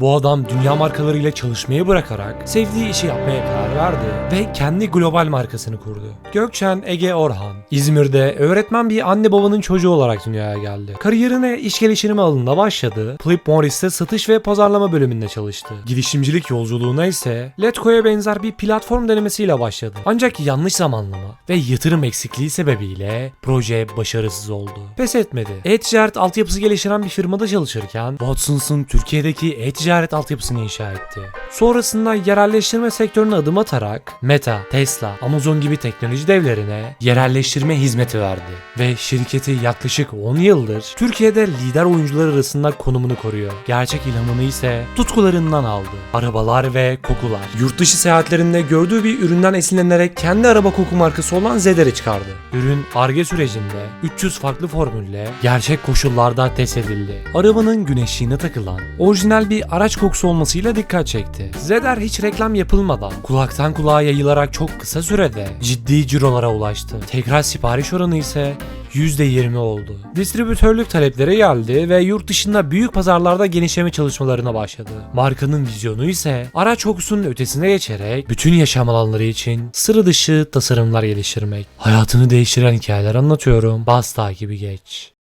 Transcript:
Bu adam dünya markalarıyla çalışmayı bırakarak sevdiği işi yapmaya karar verdi ve kendi global markasını kurdu. Gökçen Ege Orhan, İzmir'de öğretmen bir anne babanın çocuğu olarak dünyaya geldi. Kariyerine iş geliştirme alanında başladı. Philip Morris'te satış ve pazarlama bölümünde çalıştı. Girişimcilik yolculuğuna ise Letgo'ya benzer bir platform denemesiyle başladı. Ancak yanlış zamanlama ve yatırım eksikliği sebebiyle proje başarısız oldu. Pes etmedi. E-ticaret altyapısı geliştiren bir firmada çalışırken Watson's'ın Türkiye'deki e-ticaret altyapısını inşa etti. Sonrasında yerelleştirme sektörüne adım atarak Meta, Tesla, Amazon gibi teknoloji devlerine yerelleştirme hizmeti verdi ve şirketi yaklaşık 10 yıldır Türkiye'de lider oyuncular arasında konumunu koruyor. Gerçek ilhamını ise tutkularından aldı. Arabalar ve kokular. Yurt dışı seyahatlerinde gördüğü bir üründen esinlenerek kendi araba koku markası olan Zeder'i çıkardı. Ürün ARGE sürecinde 300 farklı formülle gerçek koşullarda test edildi. Arabanın güneşliğine takılan orijinal bir araç kokusu olmasıyla dikkat çekti. Zeder hiç reklam yapılmadan kulaktan kulağa yayılarak çok kısa sürede ciddi cirolara ulaştı. Tekrar sipariş oranı ise %20 oldu. Distribütörlük talepleri geldi ve yurt dışında büyük pazarlarda genişleme çalışmalarına başladı. Markanın vizyonu ise araç kokusunun ötesine geçerek bütün yaşam alanları için sıra dışı tasarımlar geliştirmek. Hayatını değiştiren hikayeler anlatıyorum. Bas takibi geç.